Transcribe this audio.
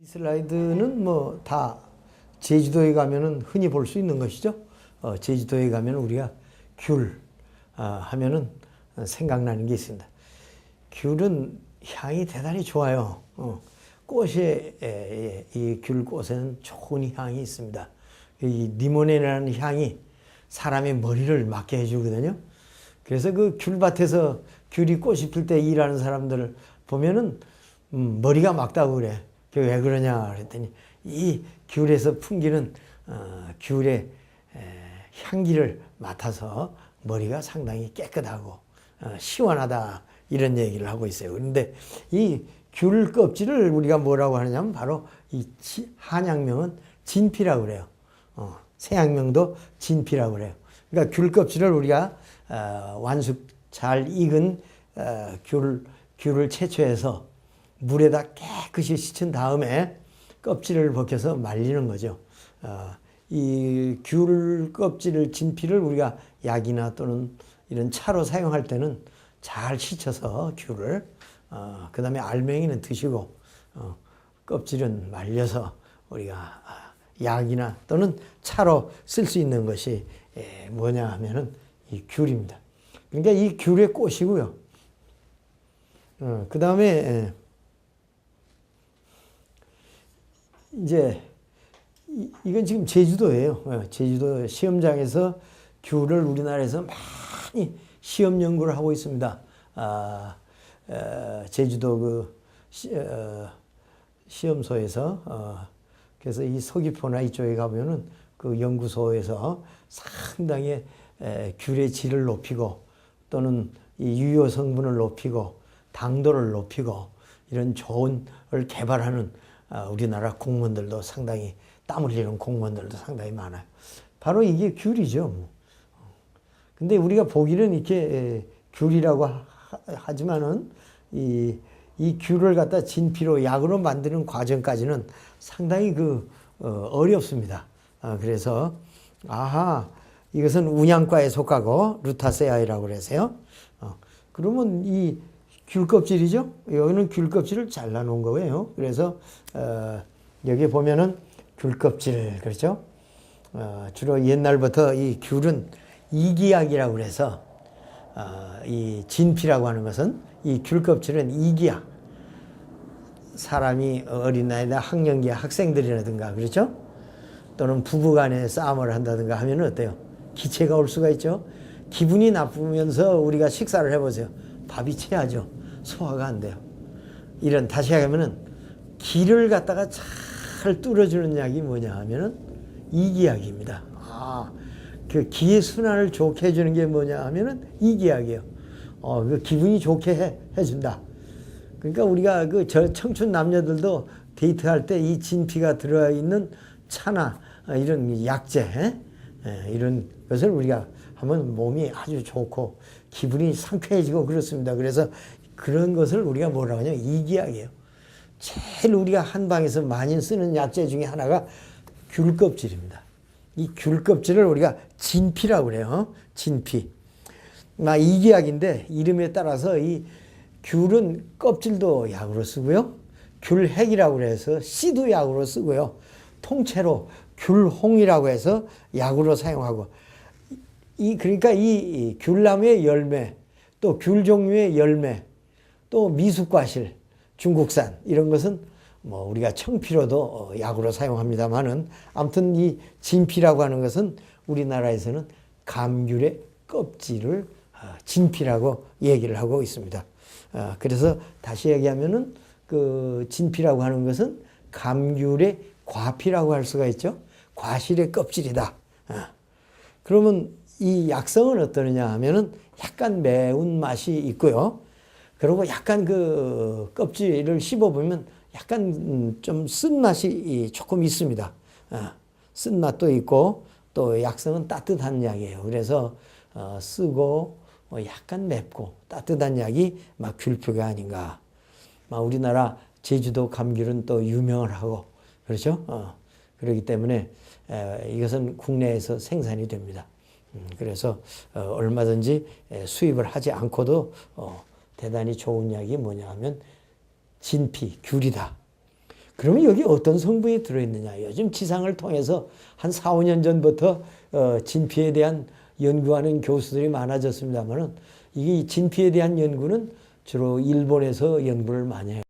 이 슬라이드는 뭐 다 제주도에 가면은 흔히 볼 수 있는 것이죠. 어, 제주도에 가면 우리가 귤 아, 하면은 생각나는 게 있습니다. 귤은 향이 대단히 좋아요. 어, 꽃에 에, 이 귤 꽃에는 좋은 향이 있습니다. 이 리모네라는 향이 사람의 머리를 맑게 해주거든요. 그래서 그 귤밭에서 귤이 꽃이 필 때 일하는 사람들을 보면은 음, 머리가 맑다고 그래. 그게 왜 그러냐 그랬더니 이 귤에서 풍기는 어, 귤의 에, 향기를 맡아서 머리가 상당히 깨끗하고 어, 시원하다 이런 얘기를 하고 있어요. 그런데 이 귤 껍질을 우리가 뭐라고 하느냐면 바로 이 치- 한약명은 진피라고 그래요. 어, 서양명도 진피라고 그래요. 그러니까 귤 껍질을 우리가 어, 완숙 잘 익은 어, 귤 귤을 채취해서 물에다 깨끗이 씻은 다음에 껍질을 벗겨서 말리는 거죠. 어, 이 귤 껍질을 진피를 우리가 약이나 또는 이런 차로 사용할 때는 잘 씻어서 귤을 어, 그 다음에 알맹이는 드시고 어, 껍질은 말려서 우리가 아, 약이나 또는 차로 쓸 수 있는 것이 에, 뭐냐 하면은 이 귤입니다. 그러니까 이 귤의 꽃이고요. 어, 그 다음에 이제 이- 이건 지금 제주도예요. 어, 제주도 시험장에서 귤을 우리나라에서 많이 시험 연구를 하고 있습니다. 아, 어, 제주도 그 시, 어, 시험소에서 어, 그래서 이 서귀포나 이쪽에 가보면은 그 연구소에서 상당히 에, 귤의 질을 높이고 또는 이 유효 성분을 높이고 당도를 높이고 이런 좋은 을 개발하는 아, 우리나라 공무원들도 상당히 땀 흘리는 공무원들도 상당히 많아요. 바로 이게 귤이죠. 뭐. 근데 우리가 보기는 이렇게 에, 귤이라고 하- 하지만은 이, 이 귤을 갖다 진피로 약으로 만드는 과정까지는 상당히 그 어, 어렵습니다. 아, 그래서 아하 이것은 운양과에 속하고 루타세아이라고 그래서요. 어, 그러면 이 귤 껍질이죠. 여기는 귤 껍질을 잘라 놓은 거예요. 그래서 어, 여기 보면은 귤 껍질 그렇죠. 어, 주로 옛날부터 이 귤은 이기약이라고 그래서 어, 이 진피라고 하는 것은 이 귤 껍질은 이기약. 사람이 어린 나이에 학령기 학생들이라든가 그렇죠? 또는 부부간에 싸움을 한다든가 하면 어때요? 기체가 올 수가 있죠. 기분이 나쁘면서 우리가 식사를 해보세요. 밥이 체하죠. 소화가 안 돼요. 이런 다시 하면은 기를 갖다가 잘 뚫어주는 약이 뭐냐 하면은 이기약입니다. 아, 그 기의 순환을 좋게 해주는 게 뭐냐 하면은 이기약이에요. 어, 그 기분이 좋게 해, 해준다. 그러니까 우리가 그 저 청춘 남녀들도 데이트할 때 이 진피가 들어가 있는 차나 어, 이런 약재 에? 에, 이런 것을 우리가 하면 몸이 아주 좋고 기분이 상쾌해지고 그렇습니다. 그래서 그런 것을 우리가 뭐라고 하냐면 이기약이에요. 제일 우리가 한방에서 많이 쓰는 약재 중에 하나가 귤 껍질입니다. 이 귤 껍질을 우리가 진피라고 그래요. 진피. 나 이기약인데 이름에 따라서 이 귤은 껍질도 약으로 쓰고요. 귤핵이라고 그래서 씨도 약으로 쓰고요. 통째로 귤홍이라고 해서 약으로 사용하고 이 그러니까 이 귤나무의 열매 또 귤 종류의 열매 또 미숫과실 중국산 이런 것은 뭐 우리가 청피로도 어, 약으로 사용합니다만은 아무튼 이 진피라고 하는 것은 우리나라에서는 감귤의 껍질을 아, 진피라고 얘기를 하고 있습니다. 아, 그래서 다시 얘기하면은 그 진피라고 하는 것은 감귤의 과피라고 할 수가 있죠. 과실의 껍질이다. 아. 그러면 이 약성은 어떠느냐 하면은 약간 매운 맛이 있고요. 그리고 약간 그 껍질을 씹어보면 약간 음, 좀 쓴맛이 조금 있습니다. 아, 쓴맛도 있고 또 약성은 따뜻한 약이에요. 그래서 어, 쓰고 어, 약간 맵고 따뜻한 약이 막 귤표가 아닌가. 막 우리나라 제주도 감귤은 또 유명을 하고 그렇죠. 어, 그렇기 때문에 에, 이것은 국내에서 생산이 됩니다. 음, 그래서 어, 얼마든지 에, 수입을 하지 않고도 어, 대단히 좋은 약이 뭐냐 하면 진피, 귤이다. 그러면 여기 어떤 성분이 들어있느냐? 요즘 지상을 통해서 한 4, 5년 전부터 어, 진피에 대한 연구하는 교수들이 많아졌습니다만은 이게 진피에 대한 연구는 주로 일본에서 연구를 많이 해요.